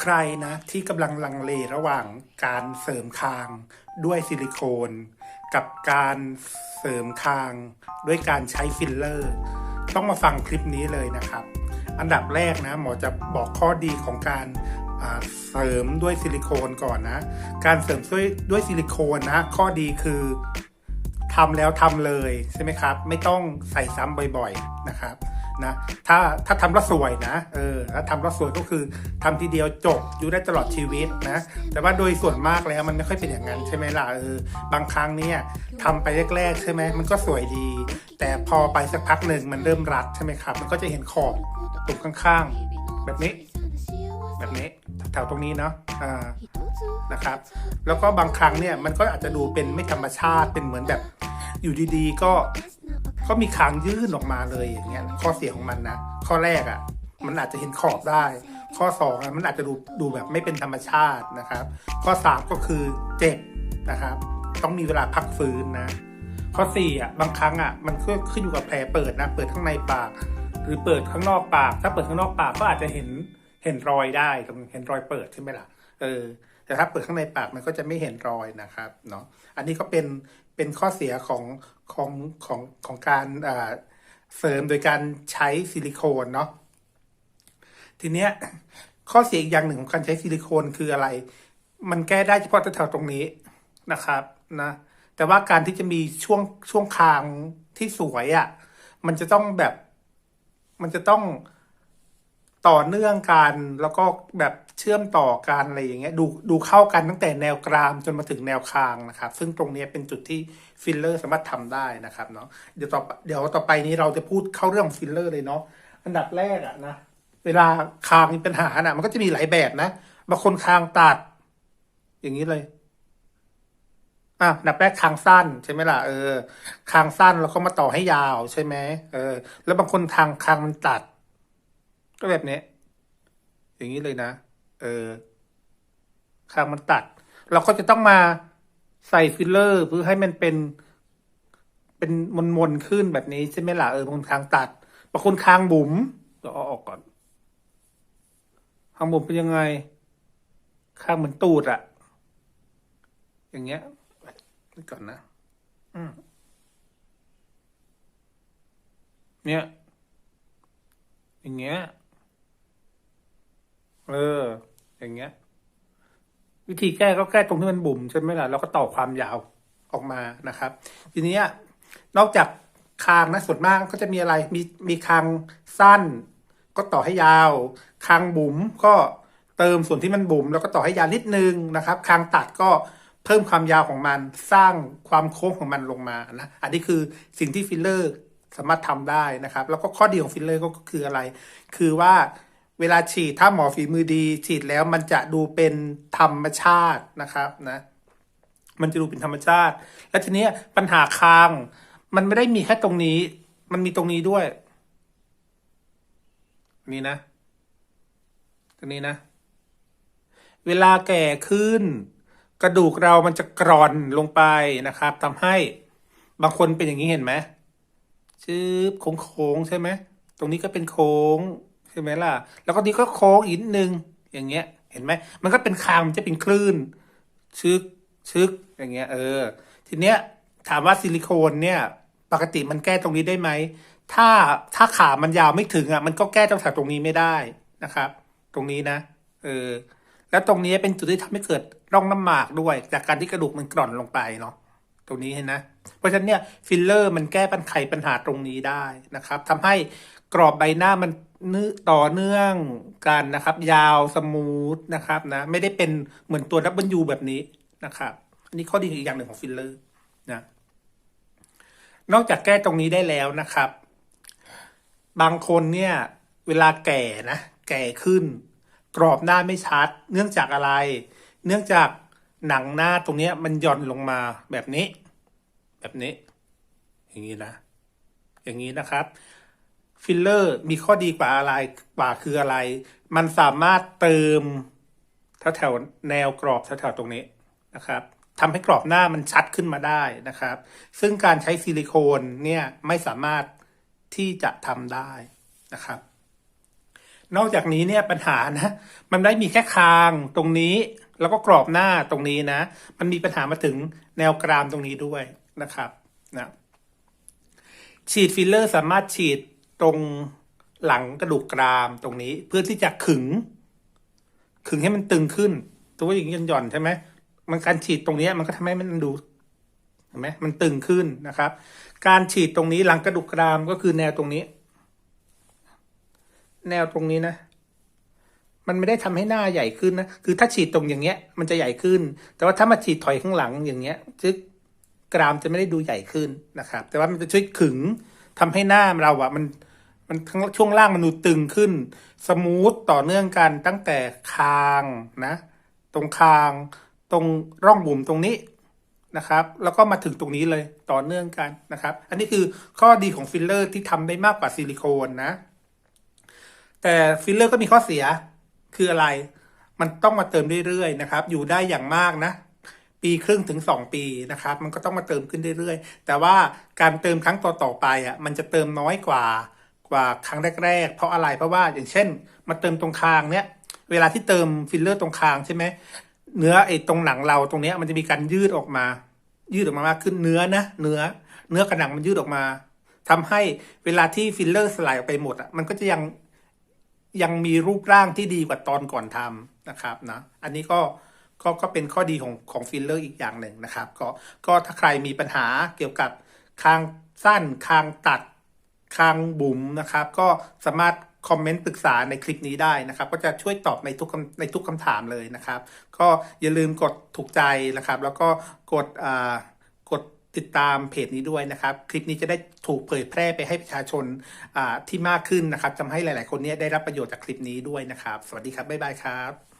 ใครนะที่กำลังลังเลระหว่างการเสริมคางด้วยซิลิโคน กับการเสริมคางด้วยการใช้ฟิลเลอร์ ต้องมาฟังคลิปนี้เลยนะครับ อันดับแรกนะหมอจะบอกข้อดีของการเสริมด้วยซิลิโคนก่อนนะ การเสริมด้วยด้วยซิลิโคนนะ ข้อดีคือทำแล้วทำเลยใช่ไหมครับ ไม่ต้องใส่ซ้ำบ่อยๆนะครับ นะถ้าถ้าทำแล้วสวยนะเออถ้าทำแล้วสวยก็คือทำทีเดียวจบอยู่ได้ตลอดชีวิตนะ แต่ว่าโดยส่วนมากแล้วมันไม่ค่อยเป็นอย่างนั้นใช่ไหมล่ะเออบางครั้งเนี่ยทำไปแรกๆใช่ไหมมันก็สวยดี แต่พอไปสักพักหนึ่งมันเริ่มรัดใช่ไหมครับ มันก็จะเห็นขอบตรงข้างๆ แบบนี้ แบบนี้แถวตรงนี้เนาะอ่านะครับ แล้วก็บางครั้งเนี่ยมันก็อาจจะดูเป็นไม่ธรรมชาติเป็นเหมือนแบบอยู่ดีๆ ก็ ก็มีคางยื่นออกมาเลยอย่างเงี้ยข้อเสียของมันนะข้อแรกอะ่ะมันอาจจะเห็นขอบได้ ข้อสองอะมันอาจจะดูดูแบบไม่เป็นธรรมชาตินะครับ ข้อสามก็คือเจ็บนะครับ ต้องมีเวลาพักฟื้นนะ ข้อสี่อะบางครั้งอะมันก็ขึ้นอยู่กับแผลเปิดนะเปิดข้างในปาก หรือเปิดข้างนอกปาก ถ้าเปิดข้างนอกปากก็อาจจะเห็นเห็นรอยได้ตรงเห็นรอยเปิดใช่ไหมล่ะเออ แต่ถ้าเปิดข้างในปากมันก็จะไม่เห็นรอยนะครับเนาะอันนี้ก็เป็นเป็นข้อเสียของของของของการเสริมโดยการใช้ซิลิโคนเนาะทีเนี้ยข้อเสียอีกอย่างหนึ่งของการใช้ซิลิโคนคืออะไร มันแก้ได้เฉพาะแถวๆตรงนี้นะครับนะแต่ว่าการที่จะมีช่วงช่วงคางที่สวยอะ่ะมันจะต้องแบบ มันจะต้อง ต่อเนื่องกันแล้วก็แบบเชื่อมต่อกันอะไรอย่างเงี้ยดูดูเข้ากันตั้งแต่แนวกรามจนมาถึงแนวคางนะครับ ซึ่งตรงนี้เป็นจุดที่ฟิลเลอร์สามารถทำได้นะครับเนาะเดี๋ยวต่อเดี๋ยวต่อไปนี้เราจะพูดเข้าเรื่องฟิลเลอร์เลยเนาะอันดับแรกอะนะเวลาคางมีปัญหานะมันก็จะมีหลายแบบนะบางคนคางตัด อย่างนี้เลยอะอันดับแรกคางสั้นใช่ไหมล่ะเออคางสั้นแล้วก็มาต่อให้ยาวใช่ไหมเออ แล้วบางคนทางคางมันตัด ก็แบบนี้ อย่างนี้เลยนะ เออคางมันตัด เราก็จะต้องมาใส่ฟิลเลอร์เพื่อให้มันเป็น เป็นมนมนขึ้นแบบนี้ใช่ไหมล่ะเออบางคนคางตัดบางคนคางบุ๋มเดี๋ยวเอาออกก่อนคางบุ๋มเป็นยังไงคางเหมือนตูดอะอย่างเงี้ยนี่ก่อนนะอืมเนี่ยอย่างเงี้ย เออ อย่างเงี้ย วิธีแก้ก็แก้ตรงที่มันบุ๋มใช่ไหมล่ะแล้วก็ต่อความยาวออกมานะครับ ทีนี้นอกจากคางนะส่วนมากก็จะมีอะไร มีมีคางสั้น ก็ต่อให้ยาว คางบุ๋มก็เติมส่วนที่มันบุ๋มแล้วก็ต่อให้ยาวนิดนึงนะครับ คางตัดก็เพิ่มความยาวของมันสร้างความโค้งของมันลงมานะอันนี้คือสิ่งที่ฟิลเลอร์สามารถทำได้นะครับ แล้วก็ข้อดีของฟิลเลอร์ก็คืออะไร คือว่า เวลาฉีดถ้าหมอฝีมือดี ฉีดแล้วมันจะดูเป็นธรรมชาตินะครับนะมันจะดูเป็นธรรมชาติ และทีนี้ปัญหาคาง มันไม่ได้มีแค่ตรงนี้ มันมีตรงนี้ด้วย นี่นะตรงนี้นะ เวลาแก่ขึ้น กระดูกเรามันจะกร่อนลงไปนะครับทำให้บางคนเป็นอย่างนี้เห็นไหมชืบโค้งๆใช่ไหมตรงนี้ก็เป็นโค้ง ช่ไหมล่ะ แล้วก็นี้ก็โค้งอีกนิดนึง อย่างเงี้ย เห็นไหม มันก็เป็นคางมันจะเป็นคลื่น ชึก ชึก อย่างเงี้ย เออ ทีเนี้ยถามว่าซิลิโคนเนี่ย ปกติมันแก้ตรงนี้ได้ไหม ถ้าถ้าขามันยาวไม่ถึงอะ มันก็แก้ตรงแถวตรงนี้ไม่ได้นะครับ ตรงนี้นะ เออ แล้วตรงนี้เป็นจุดที่ทำให้เกิดร่องน้ำหมากด้วย จากการที่กระดูกมันกร่อนลงไปเนาะ ตรงนี้เห็นนะ เพราะฉะนั้นเนี่ยฟิลเลอร์มันแก้ปัญไขปัญหาตรงนี้ได้นะครับทำให้ กรอบใบหน้ามันเนื้อต่อเนื่องกันนะครับ ยาวสมูทนะครับนะไม่ได้เป็นเหมือนตัวดับเบิลยูแบบนี้นะครับ อันนี้ข้อดีอีกอย่างหนึ่งของฟิลเลอร์นะนอกจากแก้ตรงนี้ได้แล้วนะครับ บางคนเนี่ย เวลาแก่นะแก่ขึ้น กรอบหน้าไม่ชัด เนื่องจากอะไร เนื่องจากหนังหน้าตรงนี้มันหย่อนลงมาแบบนี้ แบบนี้ อย่างนี้นะ อย่างนี้นะครับ ฟิลเลอร์มีข้อดีกว่าอะไรกว่าคืออะไร มันสามารถเติมแถวแถวแนวกรอบแถวแถวตรงนี้นะครับทำให้กรอบหน้ามันชัดขึ้นมาได้นะครับ ซึ่งการใช้ซิลิโคนเนี่ยไม่สามารถที่จะทำได้นะครับ นอกจากนี้เนี่ยปัญหานะ มันได้มีแค่คางตรงนี้ แล้วก็กรอบหน้าตรงนี้นะ มันมีปัญหามาถึงแนวกรามตรงนี้ด้วยนะครับนะฉีดฟิลเลอร์สามารถฉีด ตรงหลังกระดูกกรามตรงนี้ เพื่อที่จะขึง ขึงให้มันตึงขึ้น ตัวอย่างนี้หย่อนใช่ไหมมันการฉีดตรงนี้มันก็ทำให้มันดูเห็นไหมมันตึงขึ้นนะครับ การฉีดตรงนี้หลังกระดูกกรามก็คือแนวตรงนี้ แนวตรงนี้นะ มันไม่ได้ทำให้หน้าใหญ่ขึ้นนะคือถ้าฉีดตรงอย่างเงี้ย มันจะใหญ่ขึ้น แต่ว่าถ้ามาฉีดถอยข้างหลังอย่างเงี้ยซึกกรามจะไม่ได้ดูใหญ่ขึ้นนะครับ แต่ว่ามันจะช่วยขึงทำให้หน้าเราอะมัน มันทั้งช่วงล่างมันดูตึงขึ้น สมูทต่อเนื่องกันตั้งแต่คางนะ ตรงคาง ตรงร่องบุ๋มตรงนี้นะครับ แล้วก็มาถึงตรงนี้เลยต่อเนื่องกันนะครับ อันนี้คือข้อดีของฟิลเลอร์ที่ทำได้มากกว่าซิลิโคนนะ แต่ฟิลเลอร์ก็มีข้อเสียคืออะไร มันต้องมาเติมเรื่อยๆนะครับ อยู่ได้อย่างมากนะ ปีครึ่งถึงสองปีนะครับ มันก็ต้องมาเติมขึ้นเรื่อยๆ แต่ว่าการเติมครั้งต่อๆไปอะ มันจะเติมน้อยกว่า กว่าครั้งแรกๆ เพราะอะไรเพราะว่าอย่างเช่น มาเติมตรงคางเนี้ยเวลาที่เติมฟิลเลอร์ตรงคางใช่ไหมเนื้อไอ้ตรงหนังเราตรงเนี้ยมันจะมีการยืดออกมา ยืดออกมามากขึ้นเนื้อนะเนื้อ เนื้อกระหนังมันยืดออกมาทำให้เวลาที่ฟิลเลอร์สลายออกไปหมดอะมันก็จะยังยังมีรูปร่างที่ดีกว่าตอนก่อนทำนะครับนะอันนี้ก็ก็ก็เป็นข้อดีของของฟิลเลอร์อีกอย่างหนึ่งนะครับ ก็ก็ถ้าใครมีปัญหาเกี่ยวกับคางสั้นคางตัด คางบุ๋มนะครับ ก็สามารถคอมเมนต์ปรึกษาในคลิปนี้ได้นะครับ ก็จะช่วยตอบในทุกในทุกคำถามเลยนะครับ ก็อย่าลืมกดถูกใจนะครับ แล้วก็กดอ่ากดติดตามเพจนี้ด้วยนะครับ คลิปนี้จะได้ถูกเผยแพร่ไปให้ประชาชนอ่าที่มากขึ้นนะครับทำให้หลาย ๆ คนนี้ได้รับประโยชน์จากคลิปนี้ด้วยนะครับ สวัสดีครับบ๊ายบายครับ